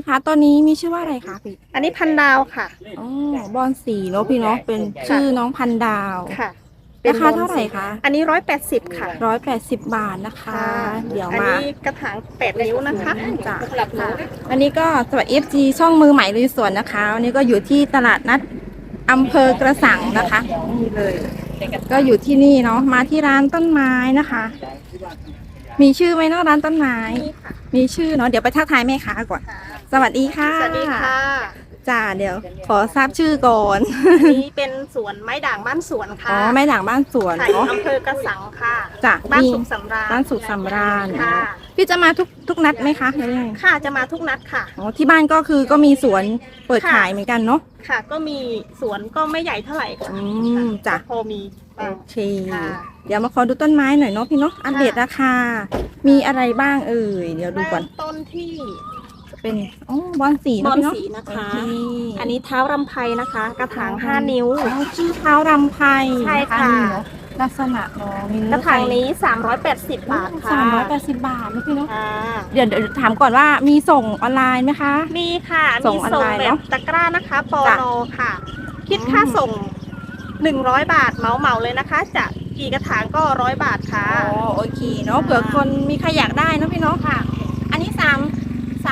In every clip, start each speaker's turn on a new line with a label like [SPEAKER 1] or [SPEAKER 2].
[SPEAKER 1] พี่คะตัวนี้มีชื่อว่าอะไรคะพี่
[SPEAKER 2] อันนี้พันดาวค่ะ
[SPEAKER 1] อ๋อบอลสีเนาะพี่เนาะเป็นชื่อน้องพันดาว
[SPEAKER 2] ค่ะ
[SPEAKER 1] ราคาเท่าไหร่คะ
[SPEAKER 2] อันนี้ร้อยแปดสิบค่ะ
[SPEAKER 1] ร้อยแปดสิบบาทนะคะ เดี๋ยว
[SPEAKER 2] อัน
[SPEAKER 1] มา
[SPEAKER 2] นี้กระถางแปดนิ้วนะคะ
[SPEAKER 1] จ้ะ
[SPEAKER 2] ค่ะ
[SPEAKER 1] อันนี้ก็สวัสดี FG ช่องมือใหม่ลุยสวนนะคะวันนี้ก็อยู่ที่ตลาดนัดอำเภอกระสังนะคะนี่เลย ก็อยู่ที่นี่เนาะมาที่ร้านต้นไม้นะคะ มีชื่อไหมเนาะร้านต้นไม้
[SPEAKER 2] นี่ค่ะ
[SPEAKER 1] มีชื่อเนาะเดี๋ยวไปทักทายแม่ค้าก่อน สวัสดีค่ะ
[SPEAKER 2] สวัสดีค่ะ
[SPEAKER 1] จ้าเดี๋ยว ขอทราบชื่อก่อน
[SPEAKER 2] อันนี้เป็นสวนไม้ด่างบ้านสวน
[SPEAKER 1] อ๋
[SPEAKER 2] ค่ะ
[SPEAKER 1] อแม่ด่างบ้านสวน
[SPEAKER 2] ค่ะอยู่
[SPEAKER 1] เนาะ
[SPEAKER 2] อำเภอกระสังค่ะ
[SPEAKER 1] จ้ะ
[SPEAKER 2] บ้าน
[SPEAKER 1] มี
[SPEAKER 2] สุขสำราญ
[SPEAKER 1] บ้านสุขสำราญ
[SPEAKER 2] ค่ะ
[SPEAKER 1] พี่จะมาทุกทุกนัดไหมคะหรือยังไง
[SPEAKER 2] ค่ะจะมาทุกนัดค่ะ
[SPEAKER 1] อ๋อที่บ้านก็คือก็มีสวนเปิด
[SPEAKER 2] ค่ะ
[SPEAKER 1] ขายเหมือนกันเนาะ
[SPEAKER 2] ค่ะ ก็มีสวนก็ไม่ใหญ่เท่าไหร่ค่ะ
[SPEAKER 1] อืมจ้ะ
[SPEAKER 2] พอมี
[SPEAKER 1] โอ
[SPEAKER 2] บ้าง
[SPEAKER 1] เค
[SPEAKER 2] ค่ะ
[SPEAKER 1] เดี๋ยวมาขอดูต้นไม้หน่อยเนาะพี่เนาะอัปเดตราคา มีอะไรบ้างเอ่ยเดี๋ยวดูก่อน
[SPEAKER 2] เริ่มต้นที่
[SPEAKER 1] เป็นอ๋อบอลสี
[SPEAKER 2] บ
[SPEAKER 1] เนาะ
[SPEAKER 2] อล
[SPEAKER 1] พี่เนาะ
[SPEAKER 2] สีนะคะ
[SPEAKER 1] โอเค
[SPEAKER 2] อันนี้เท้ารำไพนะคะ กระถาง5นิ้ว
[SPEAKER 1] อ๋อชื่อเท้ารำไพ
[SPEAKER 2] ใช่ค่ะ
[SPEAKER 1] นี่เนอลักษณะเนาะมี
[SPEAKER 2] กระถางนี้ 380 บาทค่ะ
[SPEAKER 1] สามร้อยแปดสิบบาทนะพี่เนาะ
[SPEAKER 2] ค่ะ
[SPEAKER 1] เดี๋ยวเดี๋ยวถามก่อนว่ามีส่งออนไลน์ไหมคะ
[SPEAKER 2] มีค่ะ
[SPEAKER 1] ส่ง
[SPEAKER 2] มี
[SPEAKER 1] ออน
[SPEAKER 2] ส่ง
[SPEAKER 1] ไลน์
[SPEAKER 2] แบ
[SPEAKER 1] เน
[SPEAKER 2] บ
[SPEAKER 1] อะ
[SPEAKER 2] ตะกร้านะคะปอ
[SPEAKER 1] จ้ะ
[SPEAKER 2] นค่ะ คิด
[SPEAKER 1] อืม
[SPEAKER 2] ค่าส่ง 100 บาทเหมาเหมาๆเลยนะคะจะกี่กระถางก็ร้อยบาทค่ะ
[SPEAKER 1] อ๋อโอเคเนาะเผื่อคนมีใครอยากได้เนาะพี่เนาะค่ะ อันนี้ส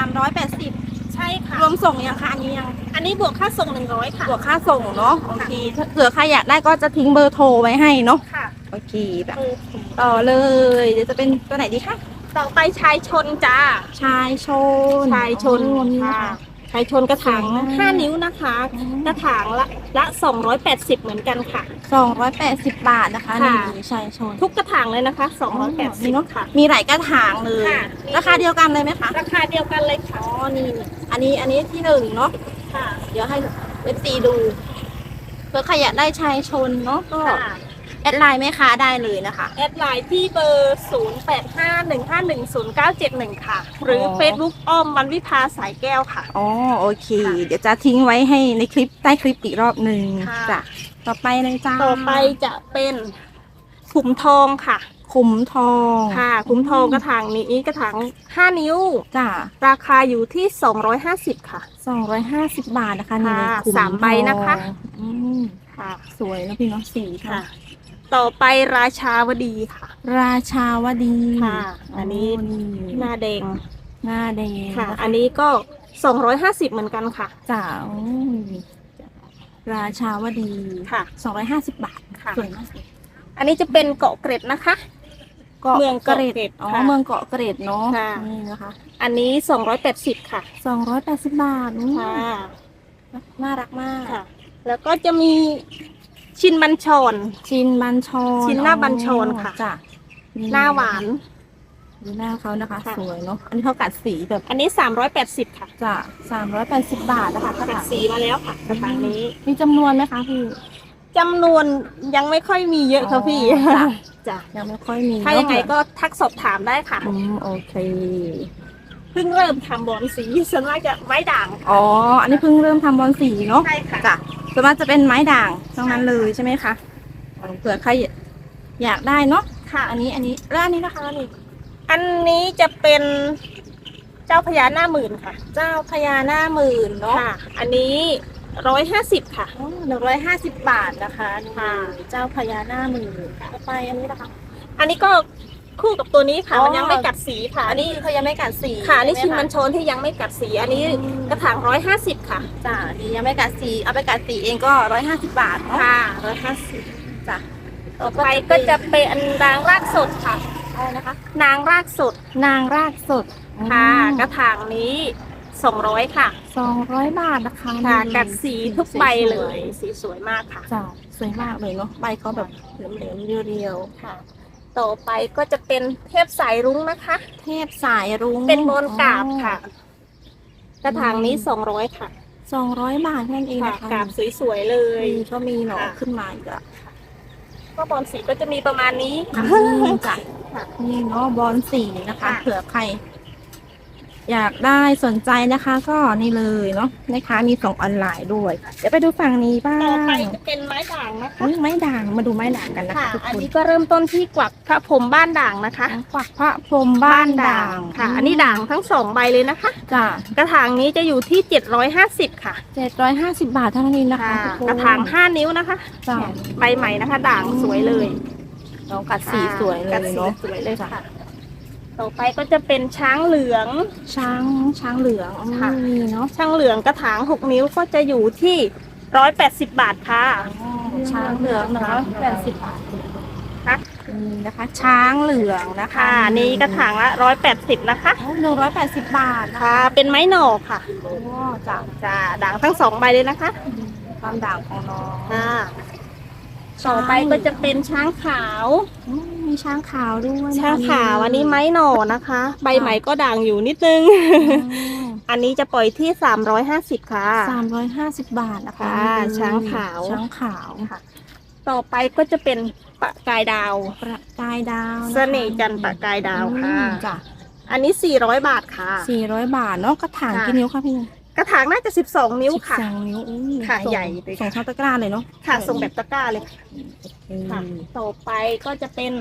[SPEAKER 1] ามสามร้อยแปดสิบ
[SPEAKER 2] ใช่ค่ะ
[SPEAKER 1] รวมส่งยังคะอันนี้ยัง
[SPEAKER 2] อันนี้บวกค่าส่ง 100 ค่ะ
[SPEAKER 1] บวกค่าส่งเนาะโอเคถ้าเผื่อใครอยากได้ก็จะทิ้งเบอร์โทรไว้ให้เนาะ
[SPEAKER 2] ค่ะ
[SPEAKER 1] โอเคแบบ
[SPEAKER 2] เออ
[SPEAKER 1] ต่อเลย เดี๋ยวจะเป็นตัวไหนดีคะ
[SPEAKER 2] ต่อไปชายชนจ้า
[SPEAKER 1] ชายชน
[SPEAKER 2] ชายชน
[SPEAKER 1] อ๋อนี่นะ
[SPEAKER 2] ค่ะ
[SPEAKER 1] คะ
[SPEAKER 2] ชายชนกระถาง
[SPEAKER 1] สวยมาก
[SPEAKER 2] 5นิ้วนะคะ กระถางละละ 280 เหมือนกันค่ะ
[SPEAKER 1] สองร้อยแปดสิบบาทนะคะ
[SPEAKER 2] ค่ะ
[SPEAKER 1] นี่ชายชน
[SPEAKER 2] ทุกกระถางเลยนะคะ
[SPEAKER 1] นี่เนาะ
[SPEAKER 2] 280ค่ะ
[SPEAKER 1] มีหลายกระถางเลย
[SPEAKER 2] ค่ะ
[SPEAKER 1] ราคาเดียวกันเลยไหมคะ
[SPEAKER 2] ราคาเดียวกันเลยค่ะ
[SPEAKER 1] อ๋อ นี่ อันนี้ อันนี้ที่หนึ่งเนาะ
[SPEAKER 2] ค่ะ
[SPEAKER 1] เดี๋ยวให้เอฟซีดูเผื่อใครอยากได้ชายชนเนาะก็
[SPEAKER 2] ค่ะ
[SPEAKER 1] แอดไลน์แม่ค้าได้เลยนะคะ
[SPEAKER 2] แอดไลน์ที่เบอร์ 0851510971 ค่ะ หรืออ
[SPEAKER 1] อ
[SPEAKER 2] Facebook อ้อมวันวิภาสายแก้วค่ะ
[SPEAKER 1] อ๋อโอเค
[SPEAKER 2] ค่ะ
[SPEAKER 1] เดี๋ยวจะทิ้งไว้ให้ในคลิปใต้คลิปอีกรอบหนึ่ง
[SPEAKER 2] ค่ะ
[SPEAKER 1] จ้ะต่อไปเลยจ้า
[SPEAKER 2] ต่อไปจะเป็นขุมทองค่ะ
[SPEAKER 1] ขุมทอง
[SPEAKER 2] ค่ะขุมทองกระถางนี้กระถาง5 นิ้ว
[SPEAKER 1] จ้ะ
[SPEAKER 2] ราคาอยู่ที่ 250 ค่ะ
[SPEAKER 1] สองร้อยห้าสิบบาทนะคะนี่เลย
[SPEAKER 2] ค่ะ
[SPEAKER 1] ขุม
[SPEAKER 2] สามใบนะคะ
[SPEAKER 1] ทองอืม
[SPEAKER 2] ค่ะ
[SPEAKER 1] สวยนะพี่เนาะสีค่ะ
[SPEAKER 2] ค่ะ ต่อไปราชาวดีค่ะ
[SPEAKER 1] ราชาวดี
[SPEAKER 2] ค่ะ อันนี้
[SPEAKER 1] นี่
[SPEAKER 2] หน้าแดง
[SPEAKER 1] หน้าแดง
[SPEAKER 2] ค่ะ
[SPEAKER 1] น
[SPEAKER 2] อันนี้ก็250เหมือนกันค่ะ
[SPEAKER 1] จ้ะอืมราชาวดี
[SPEAKER 2] ค่ะ
[SPEAKER 1] สองร้อยห้าสิบบาท
[SPEAKER 2] ค่ะ
[SPEAKER 1] สวยมาก
[SPEAKER 2] อันนี้จะเป็นเกาะเกร็ดนะคะ
[SPEAKER 1] เกาะ
[SPEAKER 2] เมือง
[SPEAKER 1] เก
[SPEAKER 2] เกาะ
[SPEAKER 1] ร็ด
[SPEAKER 2] เกร็ด
[SPEAKER 1] อ๋อ
[SPEAKER 2] ค่ะ
[SPEAKER 1] เมืองเกาะเกร็ดเนาะ
[SPEAKER 2] ค่ะ
[SPEAKER 1] นี่นะคะ
[SPEAKER 2] อันนี้280ค่ะ
[SPEAKER 1] สองร้อยแปดสิบบาทอืม
[SPEAKER 2] ค่ะ
[SPEAKER 1] น่ารักมาก
[SPEAKER 2] ค่ะ แล้วก็จะมี ชินบัญชร
[SPEAKER 1] ชินบัญชร
[SPEAKER 2] ชินหน้าบัญชรค่ะ
[SPEAKER 1] จ้ะ
[SPEAKER 2] หน้าหวาน
[SPEAKER 1] ดูหน้าเขานะคะ
[SPEAKER 2] ค่ะ
[SPEAKER 1] สวยเนาะอันนี้เขากัดสีแบบ
[SPEAKER 2] อันนี้ 380 ค่ะ
[SPEAKER 1] จ้ะสามร้อยแปดสิบบาทนะคะกระ
[SPEAKER 2] กัด
[SPEAKER 1] ถาง
[SPEAKER 2] สีมาแล้วค่ะกระถางนี้
[SPEAKER 1] มีจำนวนไหมคะพี่
[SPEAKER 2] จำนวนยังไม่ค่อยมีเยอะค่ะพี่
[SPEAKER 1] อ๋อจ้ะ
[SPEAKER 2] จ้ะ
[SPEAKER 1] ยังไม่ค่อยมี
[SPEAKER 2] ถ้ายังไงก็ทักสอบถามได้ค่ะ
[SPEAKER 1] อืมโอเค
[SPEAKER 2] เพิ่งเริ่มทำบอลสีส่วนมากจะไม้ด่าง
[SPEAKER 1] อ๋อ อันนี้เพิ่งเริ่มทำบอลสีเนาะ
[SPEAKER 2] ใช่ค่ะ
[SPEAKER 1] จ้ะ ส่วนมากจะเป็นไม้ด่างทั้งนั้นเลยใช่ไหมคะเผื่อใครอยากได้เนาะ
[SPEAKER 2] ค่ะ
[SPEAKER 1] อันนี้อันนี้แล้วอันนี้นะคะนี่
[SPEAKER 2] อันนี้จะเป็นเจ้าพญาหน้าหมื่นค่ะ
[SPEAKER 1] เจ้าพญาหน้าหมื่นเนาะ
[SPEAKER 2] ค่ะ อันนี้ร้อยห้าสิบค่ะ
[SPEAKER 1] หนึ่งร้อยห้าสิบบาทนะคะนี่
[SPEAKER 2] ค่ะ
[SPEAKER 1] เจ้าพญาหน้าหมื่นต่อไปอันนี้นะคะ
[SPEAKER 2] อันนี้ก็ คู่กับตัวนี้ค่ะ
[SPEAKER 1] อ๋อ
[SPEAKER 2] มันยังไม่กัดสีค่ะ
[SPEAKER 1] อั
[SPEAKER 2] อั
[SPEAKER 1] น
[SPEAKER 2] น
[SPEAKER 1] นี้
[SPEAKER 2] นี้
[SPEAKER 1] เขายังไม่กัดสี
[SPEAKER 2] ค่ะอันนี่
[SPEAKER 1] ใช่
[SPEAKER 2] ชิน
[SPEAKER 1] ไห
[SPEAKER 2] มันโชนที่ยังไม่กัดสีอันนี้
[SPEAKER 1] อืม
[SPEAKER 2] กระถางร้อยห้าสิบค่ะ
[SPEAKER 1] จ้ะนี่ยังไม่กัดสีเอาไปกัดสีเองก็ร้อยห้าสิบบาทเนาะ
[SPEAKER 2] ค่ะร้อยห้าสิบ
[SPEAKER 1] จ้ะ
[SPEAKER 2] ต่อไปก็จะเป็นนางรากสดค่ะ
[SPEAKER 1] อะไรนะคะ
[SPEAKER 2] นางรากสด
[SPEAKER 1] นางรากสด
[SPEAKER 2] ค่ะ กระถางนี้สองร้อยค่ะ
[SPEAKER 1] สองร้อยบาทนะคะ
[SPEAKER 2] ค่ะ
[SPEAKER 1] นี่
[SPEAKER 2] กัดสีทุกใบเล
[SPEAKER 1] สวย
[SPEAKER 2] สีสวยมากค่ะ
[SPEAKER 1] ๆจ้ะสวยมากเลยเนาะใบเขาแบบเหลืองๆเรียว
[SPEAKER 2] ค่ะ ต่อไปก็จะเป็นเทพสายรุ้งนะคะ
[SPEAKER 1] ๆเทพสายรุ้ง
[SPEAKER 2] เป็นโมนกราบค่ะ กระถางนี้สองร้อยค่ะ
[SPEAKER 1] สองร้อยบาทนั่นเอง
[SPEAKER 2] ค่ะ
[SPEAKER 1] นะคะ
[SPEAKER 2] กราบสวยๆเลย
[SPEAKER 1] นี่ก็มีหนอ
[SPEAKER 2] ค่ะ
[SPEAKER 1] ขึ้นมาอีกอะ
[SPEAKER 2] ก็บอลสีก็จะมีประมาณนี้ค่ะ
[SPEAKER 1] อืมจ้ะ
[SPEAKER 2] ค่ะ
[SPEAKER 1] นี่เนาะบอลสีนะคะ
[SPEAKER 2] ค่ะ
[SPEAKER 1] เผื่อใคร อยากได้สนใจนะคะก็นี่เลยเนาะนะคะ มีส่งออนไลน์ด้วย เดี๋ยวไปดูฝั่งนี้บ้า
[SPEAKER 2] ต่องไปจะเป็นไม้ด่างนะคะ
[SPEAKER 1] อุ๊ยไม้ด่างมาดูไม้ด่างกันนะ
[SPEAKER 2] ค่ะ
[SPEAKER 1] คะทุก
[SPEAKER 2] อัน
[SPEAKER 1] คน
[SPEAKER 2] นี้ก็เริ่มต้นที่กวักพระพรหมบ้านด่างนะคะ
[SPEAKER 1] กวักพระพรหมบ้านด่าง
[SPEAKER 2] ค่ะ อันนี้ด่างทั้งสองใบเลยนะคะ
[SPEAKER 1] จ้ะ
[SPEAKER 2] กระถางนี้จะอยู่ที่ 750 ค่ะ
[SPEAKER 1] เจ็ดร้อยห้าสิบบาทเท่านั้นเองนะคะ
[SPEAKER 2] ค่ะ
[SPEAKER 1] ทุกคน
[SPEAKER 2] กระถาง 5 นิ้วนะคะ
[SPEAKER 1] จ้ะ
[SPEAKER 2] ใบใหม่นะคะ ด่างสวยเลย
[SPEAKER 1] น้องกัดสีสวยเล
[SPEAKER 2] กั
[SPEAKER 1] ย
[SPEAKER 2] ดสี
[SPEAKER 1] เนาะ
[SPEAKER 2] สวยเลยค่ะ ต่อไปก็จะเป็นช้างเหลือง
[SPEAKER 1] ช้างช้างเหลือง
[SPEAKER 2] ค่ะ
[SPEAKER 1] นี่เนาะ
[SPEAKER 2] ช้างเหลืองกระถาง 6 นิ้วก็จะอยู่ที่ 180 บาทค่ะ
[SPEAKER 1] ช้างเหลืองหนึ่งร้อยแปดสิบบาท
[SPEAKER 2] ค่ะ
[SPEAKER 1] นี่นะคะ ช้างเหลืองนะคะ
[SPEAKER 2] ค่ะนี่กระถางละ 180 นะคะ
[SPEAKER 1] หนึ่งร้อยแปดสิบบาทนะคะ
[SPEAKER 2] ค่ะ เป็นไม้หน่อค่ะ
[SPEAKER 1] โอ้จ้ะ
[SPEAKER 2] จะด่างทั้งสองใบเลยนะคะ
[SPEAKER 1] ความด่างของน้อง
[SPEAKER 2] ค่ะ ต่อไปก็จะเป็นช้างขาว
[SPEAKER 1] อืมมีช้างขาวด้วยนะคะ
[SPEAKER 2] ช้างขาวอันนี้ไม้หน่อนะคะ ใบใหม่ก็ด่างอยู่นิดนึง อันนี้จะปล่อยที่ 350 ค่ะ
[SPEAKER 1] สามร้อยห้าสิบบาทนะคะ
[SPEAKER 2] ค่ะช้างขาว
[SPEAKER 1] ช้างขาว
[SPEAKER 2] ต่อไปก็จะเป็นปะกายดาว
[SPEAKER 1] ประกายดาวนะคะ
[SPEAKER 2] เสน่ห์จันทร์ประกายดาวค่ะ
[SPEAKER 1] อืมจ้ะ
[SPEAKER 2] อันนี้ 400 บาทค่ะ
[SPEAKER 1] สี่ร้อยบาทเนาะกระถาง
[SPEAKER 2] ค่ะ
[SPEAKER 1] กี่นิ้วคะพี่
[SPEAKER 2] กระถางน่าจะ12นิ้วค่ะ
[SPEAKER 1] สิบสองนิ้วอุ้ย
[SPEAKER 2] ค่ะ
[SPEAKER 1] ส่ง
[SPEAKER 2] ใหญ่เลย
[SPEAKER 1] ส่งช่องตะกร้าเลยเนาะ
[SPEAKER 2] ค่ะส่งแบบตะกร้าเลยค่ะ
[SPEAKER 1] อืม
[SPEAKER 2] ค่ะต่อไปก็จะเป็น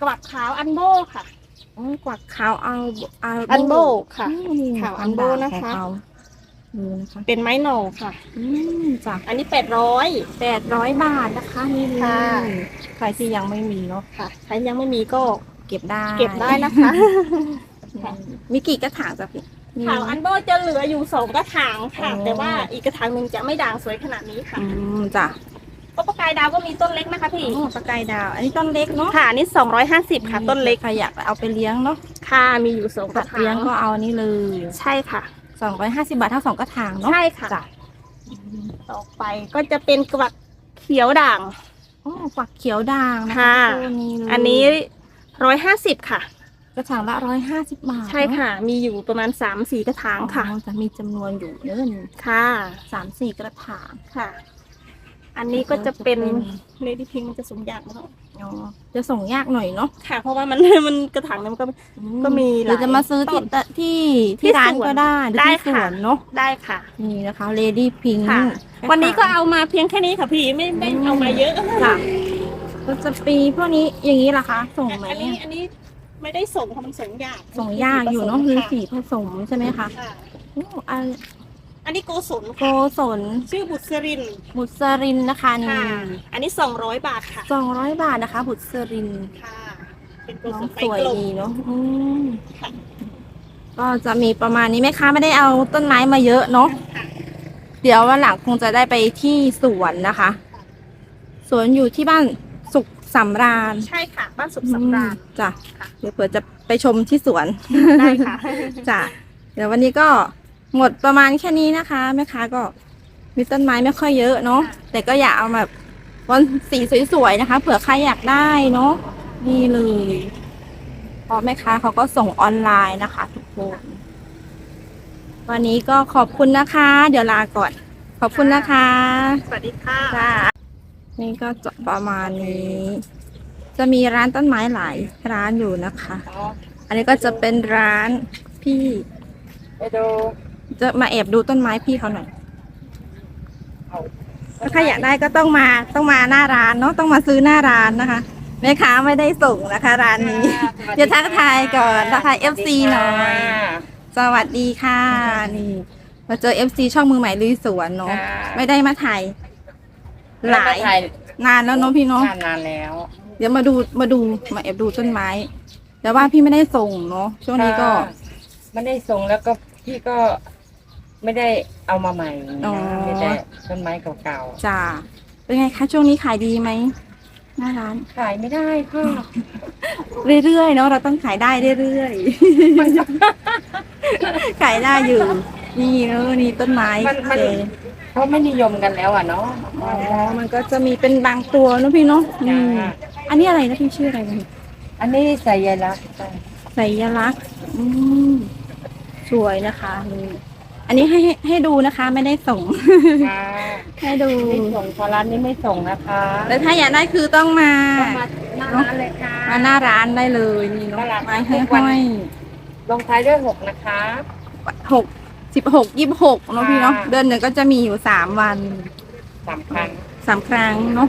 [SPEAKER 2] กวักขาวอันโบค่ะ
[SPEAKER 1] โอ้ยกวักขาวเอาเอา
[SPEAKER 2] อันโบค่ะ
[SPEAKER 1] อืม
[SPEAKER 2] ขาวอันโบนะคะ
[SPEAKER 1] ของเขาดูนะคะ
[SPEAKER 2] เป็นไม้หน่อค่ะ
[SPEAKER 1] อืมจ้ะ
[SPEAKER 2] อันนี้800
[SPEAKER 1] แปดร้อยบาทนะคะนี่เลย
[SPEAKER 2] ค่ะ
[SPEAKER 1] ใครที่ยังไม่มีเนาะ
[SPEAKER 2] ค่ะใครยังไม่มีก็
[SPEAKER 1] เก็บได้
[SPEAKER 2] เก็บได้นะคะ
[SPEAKER 1] อืมมีกี่กระถางจ้ะพี่มี
[SPEAKER 2] ขาวอันโบจะเหลืออยู่สองกระถางค่ะ
[SPEAKER 1] อ๋อ
[SPEAKER 2] แต่ว่าอีกกระถางหนึ่งจะไม่ด่างสวยขนาดนี้ค่ะ
[SPEAKER 1] อืมจ้ะ
[SPEAKER 2] ก็ประกายดาวก็มีต้นเล็กนะคะพี่
[SPEAKER 1] โอ้ปลากายดาว อันนี้ต้นเล็กเนาะ
[SPEAKER 2] ค่ะอันนี่250ค่ะ ต้นเล็ก
[SPEAKER 1] ใครอยากเอาไปเลี้ยงเนาะ
[SPEAKER 2] ค่ะมีอยู่สองก
[SPEAKER 1] สั
[SPEAKER 2] ระ
[SPEAKER 1] ตว์
[SPEAKER 2] ถา
[SPEAKER 1] เลี้ยง
[SPEAKER 2] ง
[SPEAKER 1] ก็เอาอันนี้เลย
[SPEAKER 2] ใช่ค่ะ
[SPEAKER 1] สองร้อยห้าสิบาทเท่าสองกระถางเนาะ
[SPEAKER 2] ใช่ค่ะ
[SPEAKER 1] จ้ะ
[SPEAKER 2] ต่อไปก็จะเป็นกวักเขียวด่าง
[SPEAKER 1] โอ้กวักเขียวด่างนะ
[SPEAKER 2] ค่ะ
[SPEAKER 1] ตัวนี้เลย
[SPEAKER 2] อันนี้150ค่ะ
[SPEAKER 1] กระถางละร้อยห้าสิบบาท
[SPEAKER 2] ใช่ค่ะ มีอยู่ประมาณ3-4กระถางค่ะ
[SPEAKER 1] อ๋อจะมีจำนวนอยู่เยอะ
[SPEAKER 2] ค่ะ
[SPEAKER 1] สามสี่กระถาง
[SPEAKER 2] ค่ะ อันนี้ก็จะเป็น
[SPEAKER 1] ก็จะเป็น
[SPEAKER 2] เลดี้พิงมันจะสูงยากมาก
[SPEAKER 1] อ๋อจะส่งยากหน่อยเนาะ
[SPEAKER 2] ค่ะ เพราะว่ามันมันกระถางเนี่ยมันก็
[SPEAKER 1] อื
[SPEAKER 2] ก็มี
[SPEAKER 1] หรือจะมาซื้อที่
[SPEAKER 2] ต้น
[SPEAKER 1] ที่
[SPEAKER 2] ที่
[SPEAKER 1] ที่ร้าน
[SPEAKER 2] สวน
[SPEAKER 1] ก็ได้หรือ
[SPEAKER 2] ได้
[SPEAKER 1] ที่ส
[SPEAKER 2] ค่ะ
[SPEAKER 1] วนเนาะ
[SPEAKER 2] ได้ค่ะ
[SPEAKER 1] นี่นะคะ Lady Pink
[SPEAKER 2] ค่ะ วันนี้ก็เอามาเพียงแค่นี้ค่ะพี่ไม่ไม่เอามาเยอะ
[SPEAKER 1] ค่ะก็จะปีพวกนี้อย่างนี้ล่ะคะ ส่งไหม
[SPEAKER 2] อันนี้อันนี้ ไม่ได้ส่งค่ะมันส่งยาก
[SPEAKER 1] ส่งยากอยู่เนาะ
[SPEAKER 2] คื
[SPEAKER 1] คือสีผสมใช่ไหมคะ
[SPEAKER 2] ค่ะ
[SPEAKER 1] โอ้อัน
[SPEAKER 2] อันนี้โกศล
[SPEAKER 1] โก
[SPEAKER 2] ค่ะ
[SPEAKER 1] ศล
[SPEAKER 2] ชื่อบุษริน
[SPEAKER 1] บุษรินนะคะนี่
[SPEAKER 2] ค่ะ อันนี้สองร้อยบาทค่ะ
[SPEAKER 1] สองร้อยบาทนะคะ บุษริน
[SPEAKER 2] ค่ะ เป็นโก
[SPEAKER 1] น้อ
[SPEAKER 2] ศ
[SPEAKER 1] ง
[SPEAKER 2] ลไป
[SPEAKER 1] สวย
[SPEAKER 2] กลม
[SPEAKER 1] ดีเนาะอืม
[SPEAKER 2] ค่ะ
[SPEAKER 1] ก็จะมีประมาณนี้แม่ค้าไม่ได้เอาต้นไม้มาเยอะเนาะ
[SPEAKER 2] ค่ะ
[SPEAKER 1] เดี๋ยววันหลังคงจะได้ไปที่สวนนะคะ สวนอยู่ที่บ้าน สุขสำราญ
[SPEAKER 2] ใช่ค่ะ บ้านสุขสำราญ
[SPEAKER 1] อืมจ้ะ
[SPEAKER 2] ค่ะ
[SPEAKER 1] เดี๋ยวเผื่อจะไปชมที่สวน
[SPEAKER 2] ได้ค่ะ
[SPEAKER 1] จ้ะเดี๋ยววันนี้ก็หมดประมาณแค่นี้นะคะแม่ค้าก็มีต้นไม้ไม่ค่อยเยอะเนาะแต่ก็อยากเอาแบบวันสีสวยๆนะคะเผื่อใครอยากได้เนาะนี่เลยเพราะแม่ค้าเขาก็ส่งออนไลน์นะคะ ทุกคนวันนี้ก็ขอบคุณนะคะ เดี๋ยวลาก่อน ขอบคุณนะคะ
[SPEAKER 2] สวัสดีค่ะ
[SPEAKER 1] จ้า นี่ก็จะประมาณนี้ จะมีร้านต้นไม้หลายร้านอยู่นะคะ อันนี้ก็จะเป็นร้านพี่
[SPEAKER 3] ไปดู
[SPEAKER 1] จะมาแอบดูต้นไม้พี่เขาหน่อยถ้าใครอยากได้ก็ต้องมาต้องมาหน้าร้านเนาะต้องมาซื้อหน้าร้านนะคะแม่ค้าไม่ได้ส่งนะคะ ร้านนี้เดี๋ยวทักทายก่อนทักทาย FC หน่อย สวัสดีค่ะนี่มาเจอ FC ช่องมือใหม่ลุยสวนเนาะไม่ได้มาถ่าย หลาย
[SPEAKER 3] ถ่าย
[SPEAKER 1] นานแล้วเนาะพี่เนาะ
[SPEAKER 3] นานนานแล้ว
[SPEAKER 1] เดี๋ยวมาดูมาดูมาแอบดูต้นไม้ แต่ว่าพี่ไม่ได้ส่งเนาะช่วงนี้ก็
[SPEAKER 3] ไม่ได้ส่งแล้วก็พี่ก็ไม่ได้เอามาใหม่
[SPEAKER 1] อ๋อ
[SPEAKER 3] นะมีแต่ต้นไม้เก่า
[SPEAKER 1] จ้าเป็นไงคะช่วงนี้ขายดีไหมหน้าร้าน
[SPEAKER 3] ๆขายไม่ได้ค่ะ
[SPEAKER 1] เรื่อยๆเนาะเราต้องขายได้เรื่อยๆขายได้อยู่ นี่เออนี่ต้นไม้
[SPEAKER 3] มันมัน
[SPEAKER 1] เจ
[SPEAKER 3] เขาไม่นิยมกันแล้วอะเนาะ
[SPEAKER 1] อ๋อ มันก็จะมีเป็นบางตัวเนอะพี่เนาะอื
[SPEAKER 3] จ้าม
[SPEAKER 1] อันนี้อะไรนะพี่ชื่ออะไรนะ
[SPEAKER 3] อันนี้ใส่ยายลักษณ์
[SPEAKER 1] ใส่ยลักษณ์อืมสวยนะคะนี่อันนี้ให้ให้ให้ดูนะคะ ไม่ได้ส่ง
[SPEAKER 3] ค่ะ
[SPEAKER 1] ให้ดู
[SPEAKER 3] ไม่ส่งพอร้านนี้ไม่ส่งนะคะ
[SPEAKER 1] แต่ถ้าอยากได้คือต้องมา
[SPEAKER 3] ต้องมาหน้าร้านเลยค่ะ
[SPEAKER 1] มาหน้าร้านได้เลยนี่เนาะ
[SPEAKER 3] ตลาด
[SPEAKER 1] ไม้ให้
[SPEAKER 3] ทุกวั
[SPEAKER 1] ห้
[SPEAKER 3] น
[SPEAKER 1] อย
[SPEAKER 3] ลงท้ายด้วยหกนะคะ
[SPEAKER 1] หก สิบหกยี่สิบหกเนาะพี่เนาะ
[SPEAKER 3] ค่ะ
[SPEAKER 1] เดือนหนึ่งก็จะมีอยู่สามวัน
[SPEAKER 3] สามครั้ง
[SPEAKER 1] สามครั้งเนาะ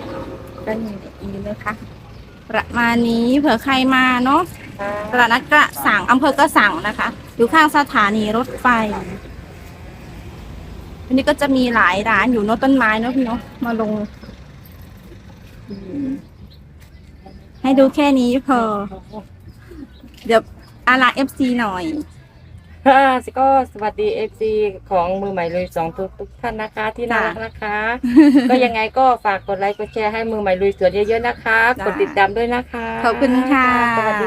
[SPEAKER 1] ก็มีอีกนะคะประมาณนี้เผื่อใครมาเนาะ
[SPEAKER 3] ค่ะ
[SPEAKER 1] ตลาดนัดกระสังอำเภอกระสังนะคะ อยู่ข้างสถานีรถไฟอันนี้ก็จะมีหลายร้านอยู่เนอะต้นไม้เนาะพี่เนาะมาลงอืมให้ดูแค่นี้พอ เดี๋ยวอาราเอฟซีหน่อย
[SPEAKER 3] ค่ะก็สวัสดีเอฟซีของมือใหม่ลุยสองทุกทุกท่านนะคะ ที่น่ารักนะคะ ก็ยังไงก็ฝากกดไลค์กดแชร์ให้มือใหม่ลุยสวนเยอะๆนะคะ
[SPEAKER 1] จ้ะ
[SPEAKER 3] กดติดตามด้วยนะคะ
[SPEAKER 1] ขอบคุณค่ะ
[SPEAKER 3] สวัสดี